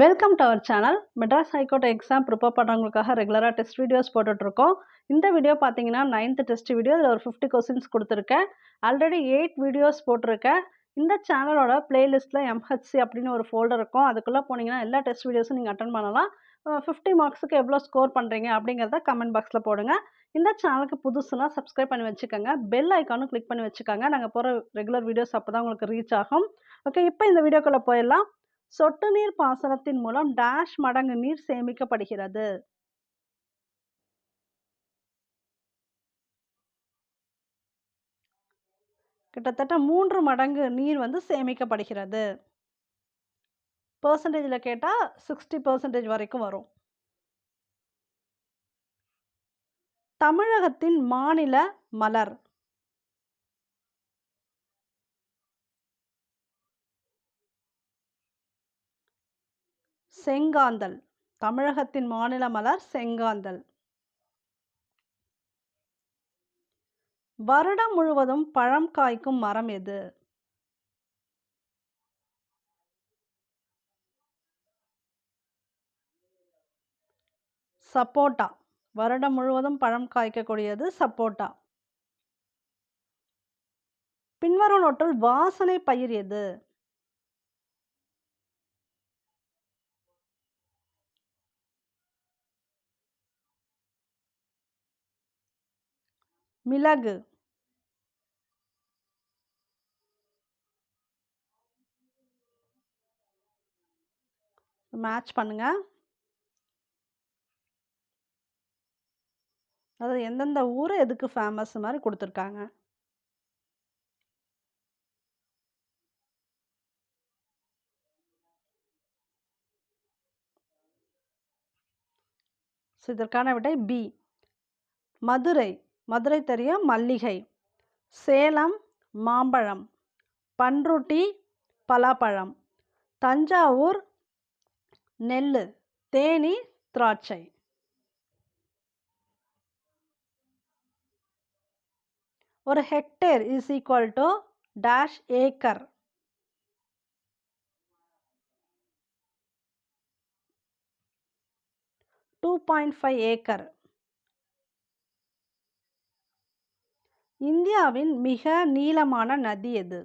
Welcome to our channel Madras high court exam prepare பண்ணுறவங்களுக்காக ரெகுலராக test videos போட்டுட்ருக்கோம் இந்த video பார்த்தீங்கன்னா நைன்த் டெஸ்ட் வீடியோ இதில் ஒரு ஃபிஃப்டி கொஸ்டின்ஸ் கொடுத்துருக்கேன். ஆல்ரெடி எயிட் வீடியோஸ் போட்டிருக்கேன். இந்த சேனலோட பிளேலிஸ்ட்டில் எம்ஹெச்சி அப்படின்னு ஒரு ஃபோல்டர் இருக்கும். அதுக்குள்ளே போனீங்கன்னா எல்லா டெஸ்ட் வீடியோஸும் நீங்கள் அட்டன் பண்ணலாம். ஃபிஃப்டி மார்க்ஸுக்கு எவ்வளோ ஸ்கோர் பண்ணுறீங்க அப்படிங்கிறத கமெண்ட் பாக்ஸில் போடுங்க. இந்த சேனலுக்கு புதுசுனா சப்ஸ்கிரைப் பண்ணி வச்சுக்கோங்க. பெல் ஐக்கானும் கிளிக் பண்ணி வச்சுக்கோங்க. நாங்கள் போகிற ரெகுலர் வீடியோஸ் அப்போ தான் உங்களுக்கு ரீச் ஆகும். ஓகே இப்போ இந்த வீடியோக்குள்ளே போயிடலாம். சொட்டு நீர் பாசனத்தின் மூலம் டேஷ் மடங்கு நீர் சேமிக்கப்படுகிறது. கிட்டத்தட்ட மூன்று மடங்கு நீர் வந்து சேமிக்கப்படுகிறது. பர்சன்டேஜில் கேட்டால் சிக்ஸ்டி பர்சன்டேஜ் வரைக்கும் வரும். தமிழகத்தின் மாநில மலர். செங்காந்தல் தமிழகத்தின் மாநில மலர் செங்காந்தல். வருடம் முழுவதும் பழம் காய்க்கும் மரம் எது? சப்போட்டா. வருடம் முழுவதும் பழம் காய்க்கக்கூடியது சப்போட்டா. பின்வரும் நோட்டில் வாசனை பயிர் எது? மிளகு. மேட்ச் பண்ணுங்கள் அதாவது எந்தெந்த ஊர் எதுக்கு ஃபேமஸ் மாதிரி கொடுத்துருக்காங்க. ஸோ இதற்கான விடை பி மதுரை. மதுரை தெரியும் மல்லிகை சேலம் மாம்பழம் பன்ருட்டி பலாப்பழம் தஞ்சாவூர் நெல் தேனி திராட்சை. ஒரு hectare is equal to dash acre. Two point five acre. இந்தியாவின் மிக நீளமான நதி எது?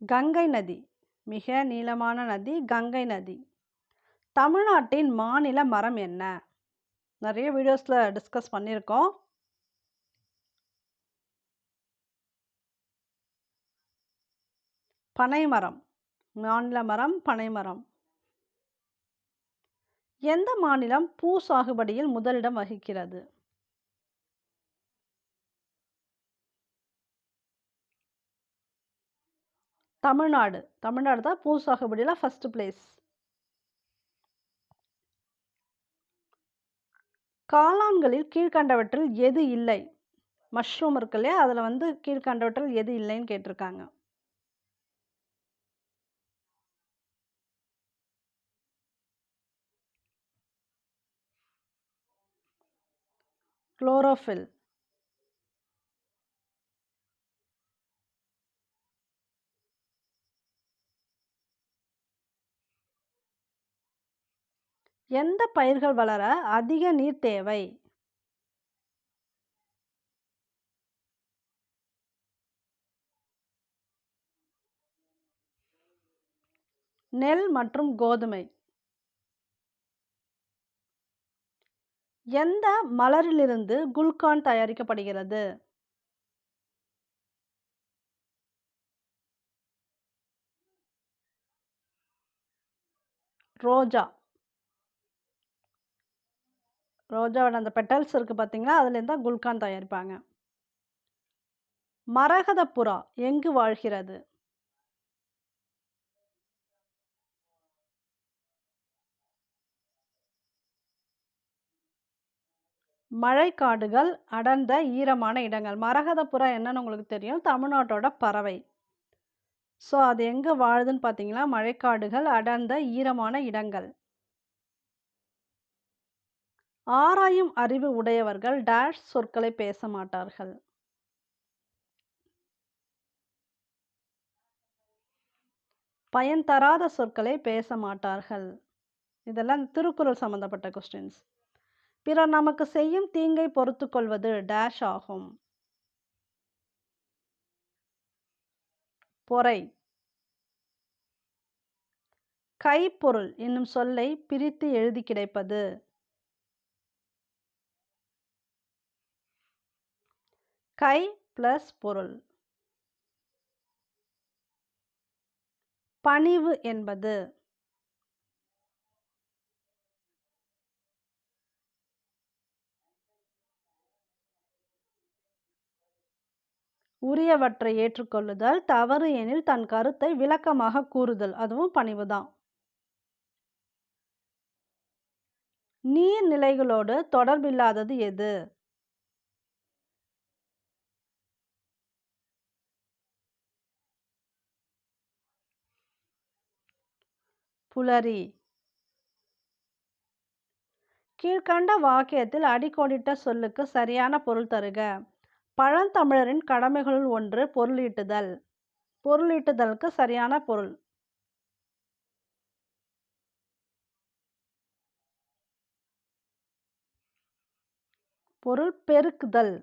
கங்கை நதி. மிக நீளமான நதி கங்கை நதி. தமிழ்நாட்டின் மாநில மரம் என்ன? நிறைய வீடியோஸில் டிஸ்கஸ் பண்ணியிருக்கோம். பனைமரம். மாநில மரம் பனைமரம். எந்த மாநிலம் பூ சாகுபடியில் முதலிடம் வகிக்கிறது? தமிழ்நாடு. தமிழ்நாடு தான் பூ சாகுபடியில் ஃபஸ்ட்டு பிளேஸ் காளான்களில் கீழ்கண்டவற்றில் எது இல்லை? மஷ்ரூம் இருக்கு இல்லையா? அதில் வந்து கீழ்கண்டவற்றில் எது இல்லைன்னு கேட்டிருக்காங்க. குளோரோஃபில் எந்த பயிர்கள் வளர அதிக நீர் தேவை? நெல் மற்றும் கோதுமை. எந்த மலரிலிருந்து குல்கான் தயாரிக்கப்படுகிறது? ரோஜா. ரோஜாவோட அந்த பெட்டல்ஸ் இருக்குது பார்த்தீங்களா அதுலேருந்து தான் குல்கான் தயாரிப்பாங்க. மரகத புறா எங்கு வாழ்கிறது? மழைக்காடுகள் அடர்ந்த ஈரமான இடங்கள். மரகதப்புறா என்னன்னு உங்களுக்கு தெரியும். தமிழ்நாட்டோட பறவை. ஸோ அது எங்கே வாழுதுன்னு பார்த்தீங்கன்னா மழைக்காடுகள் அடர்ந்த ஈரமான இடங்கள். ஆராயும் அறிவு உடையவர்கள் டேஷ் சொற்களை பேச மாட்டார்கள். பயன் தராத சொற்களை பேச மாட்டார்கள். இதெல்லாம் திருக்குறள் சம்மந்தப்பட்ட கொஸ்டின்ஸ் பிறர் நமக்கு செய்யும் தீங்கை பொறுத்து கொள்வது டேஷ் ஆகும். பொறை. கைப்பொருள் என்னும் சொல்லை பிரித்து எழுதி கிடைப்பது. கை பிளஸ் பொருள். பணிவு என்பது. உரியவற்றை ஏற்றுக்கொள்ளுதல் தவறு எனில் தன் கருத்தை விளக்கமாக கூறுதல். அதுவும் பணிவுதான். நீர்நிலைகளோடு தொடர்பில்லாதது எது? புலரி. கீழ்கண்ட வாக்கியத்தில் அடிக்கோடிட்ட சொல்லுக்கு சரியான பொருள் தருக. பழந்தமிழரின் கடமைகளுள் ஒன்று பொருளீட்டுதல். பொருளீட்டுதலுக்கு சரியான பொருள். பொருள் பெருக்குதல்.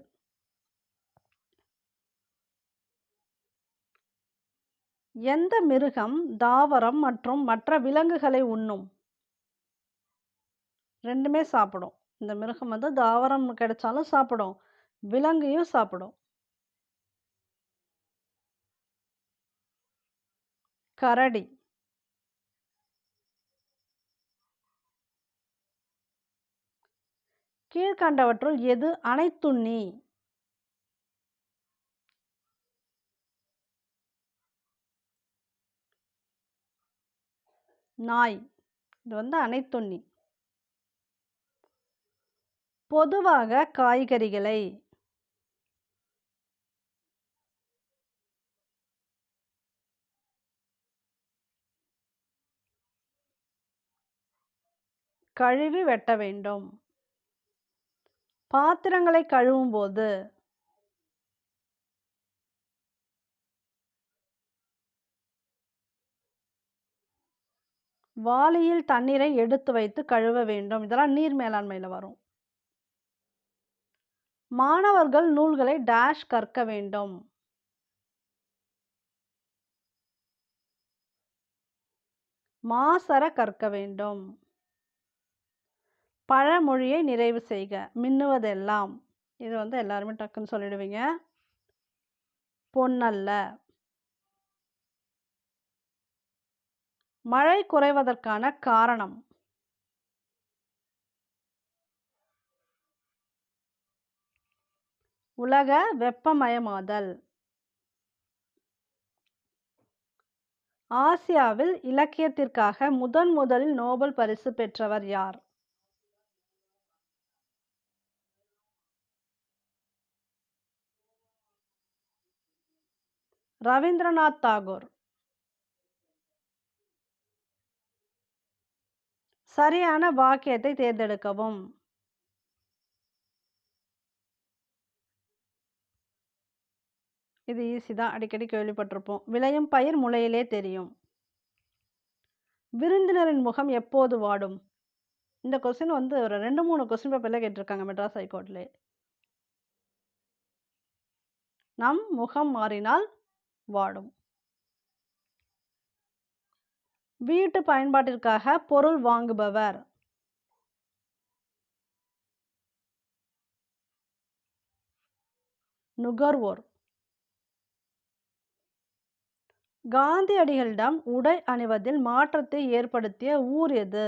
எந்த மிருகம் தாவரம் மற்றும் மற்ற விலங்குகளை உண்ணும்? ரெண்டுமே சாப்பிடும். இந்த மிருகம் வந்து தாவரம் கிடைச்சாலும் சாப்பிடும். விலங்கையும் சாப்பிடும். கரடி. கீழ்கண்டவற்றுள் எது அனைத்துண்ணி நாய். இது வந்து அனைத்துண்ணி பொதுவாக காய்கறிகளை கழுவி வெட்ட வேண்டும். பாத்திரங்களை கழுவும் போது வாளியில் தண்ணீரை எடுத்து வைத்து கழுவ வேண்டும். இதெல்லாம் நீர் மேலாண்மையில் வரும். மாணவர்கள் நூல்களை டேஷ் கற்க வேண்டும். மாசர கற்க வேண்டும். பழமொழியை நிறைவு செய்க. மின்னுவதெல்லாம். இது வந்து எல்லாருமே டக்குன்னு சொல்லிடுவீங்க. பொன்னல்ல. மழை குறைவதற்கான காரணம். உலக வெப்பமயமாதல். ஆசியாவில் இலக்கியத்திற்காக முதன் முதலில் நோபல் பரிசு பெற்றவர் யார்? ரவீந்திரநாத் தாகூர். சரியான வாக்கியத்தை தேர்ந்தெடுக்கவும். இது ஈஸி தான். அடிக்கடி கேள்விப்பட்டிருப்போம். விளையும் பயிர் முளையிலே தெரியும். விருந்தினரின் முகம் எப்போது வாடும்? இந்த கொஸ்டின் வந்து ஒரு ரெண்டு மூணு கொஸ்டின் பேப்பரில் கேட்டிருக்காங்க மெட்ராஸ் ஹைகோர்ட்லேயே நம் முகம் மாறினால் வாடும். வீட்டு பயன்பாட்டிற்காக பொருள் வாங்குபவர். நுகர்வோர். காந்தியடிகளிடம் உடை அணிவதில் மாற்றத்தை ஏற்படுத்திய ஊர் எது?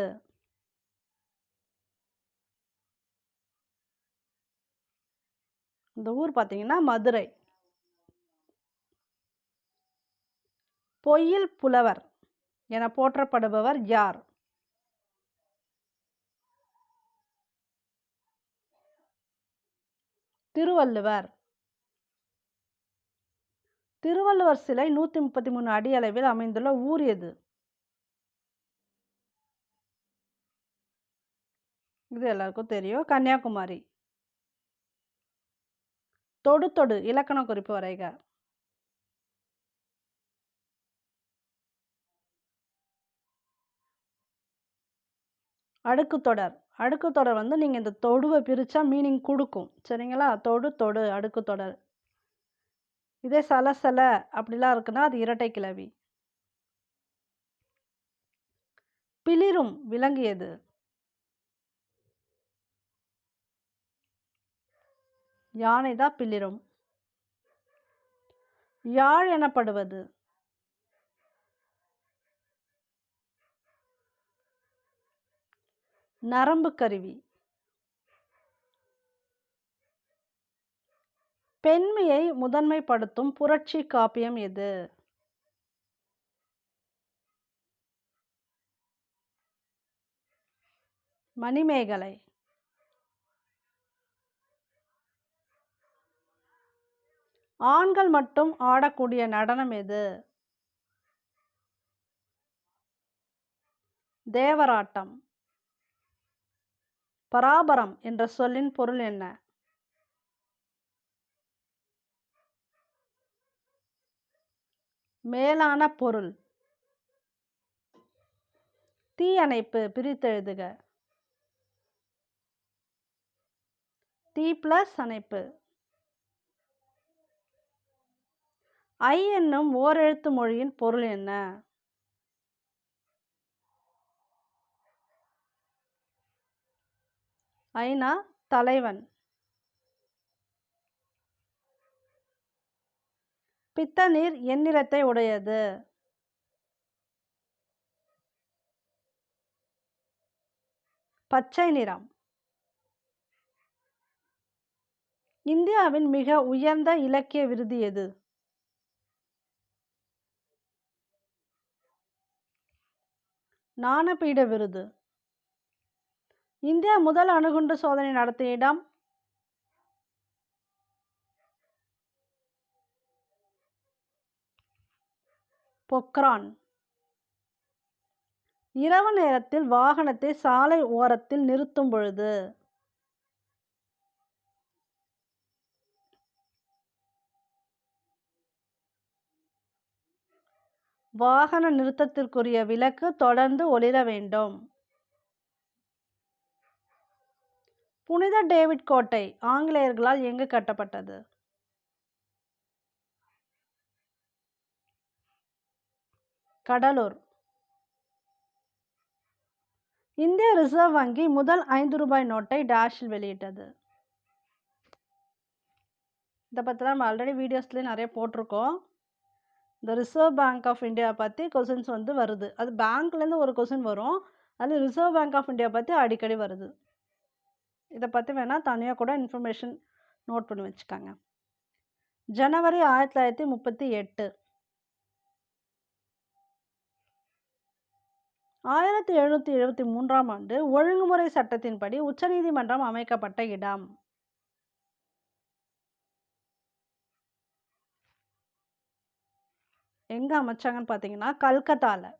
இந்த ஊர் பார்த்தீங்கன்னா மதுரை. பொய்யில் புலவர் என போற்றப்படுபவர் யார்? திருவள்ளுவர். திருவள்ளுவர் சிலை நூற்றி முப்பத்தி மூணு அடி அளவில் அமைந்துள்ள ஊர் எது? இது எல்லாருக்கும் தெரியும். கன்னியாகுமரி. தொடு தொடு இலக்கண குறிப்பு வரைக. அடுக்கு தொடர். அடுக்கு தொடர் வந்து நீங்கள் இந்த தொடுவை பிரித்தா மீனிங் கொடுக்கும். சரிங்களா? தொடு தொடு அடுக்கு தொடர். இதே சலசல அப்படிலாம் இருக்குன்னா அது இரட்டை கிளவி. பிளிரும் விளங்கியது. யானை தான் பிளிரும். யாழ் எனப்படுவது. நரம்பு கருவி. பெண்மையை முதன்மைப்படுத்தும் புரட்சி காப்பியம் எது? மணிமேகலை. ஆண்கள் மட்டும் ஆடக்கூடிய நடனம் எது? தேவராட்டம். பராபரம் என்ற சொல்லின் பொருள் என்ன? மேலான பொருள். தீயணைப்பு பிரித்தெழுதுக தீ பிளஸ் அணைப்பு. ஐ என்னும் ஓரெழுத்து மொழியின் பொருள் என்ன? ஐநா தலைவன். பித்தநீர் எந்நிறத்தை உடையது. பச்சை நிறம். இந்தியாவின் மிக உயர்ந்த இலக்கிய விருது எது? ஞானபீட விருது. இந்தியா முதல் அணுகுண்டு சோதனை நடத்திய இடம் பொக்ரான். இரவு நேரத்தில் வாகனத்தை சாலை ஓரத்தில் நிறுத்தும் பொழுது வாகன நிறுத்தத்திற்குரிய விளக்கு தொடர்ந்து ஒளிர வேண்டும். புனித டேவிட் கோட்டை ஆங்கிலேயர்களால் எங்கு கட்டப்பட்டது? கடலூர். இந்திய ரிசர்வ் வங்கி முதல் ஐந்து ரூபாய் நோட்டை டேஷில் வெளியிட்டது. இதை பற்றி நம்ம ஆல்ரெடி வீடியோஸ்லேயே நிறைய போட்டிருக்கோம். இந்த ரிசர்வ் பேங்க் ஆஃப் இந்தியா பற்றி கொஷின்ஸ் வந்து வருது. அது பேங்க்லேருந்து ஒரு கொஷின் வரும். அது ரிசர்வ் பேங்க் ஆஃப் இந்தியா பற்றி அடிக்கடி வருது. இதை பற்றி வேணால் தனியாக கூட இன்ஃபர்மேஷன் நோட் பண்ணி வச்சுக்கோங்க. ஜனவரி ஆயிரத்தி தொள்ளாயிரத்தி முப்பத்தி எட்டு. ஆயிரத்தி எழுநூற்றி எழுபத்தி மூன்றாம் ஆண்டு ஒழுங்குமுறை சட்டத்தின்படி உச்சநீதிமன்றம் அமைக்கப்பட்ட இடம். எங்கே அமைச்சாங்கன்னு பார்த்தீங்கன்னா கல்கத்தாவில்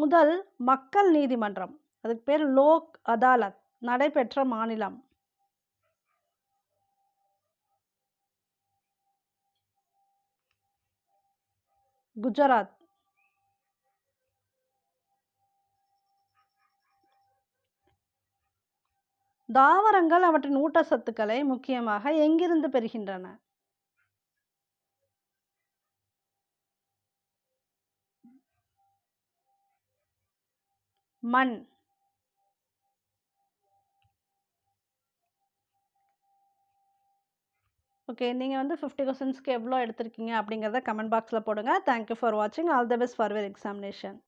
முதல் மக்கள் நீதிமன்றம். அதுக்கு பேர் லோக் அதாலத் நடைபெற்ற மாநிலம். குஜராத். தாவரங்கள் அவற்றின் ஊட்டச்சத்துக்களை முக்கியமாக எங்கிருந்து பெறுகின்றன? மண். ஓகே நீங்கள் வந்து ஃபிஃப்டி கொஸ்டின்ஸ்க்கு எவ்வளோ எடுத்திருக்கீங்க அப்படிங்கிறத கமெண்ட் பாக்ஸில் போடுங்க. தேங்க்யூ ஃபார் வாட்சிங் all the best for your examination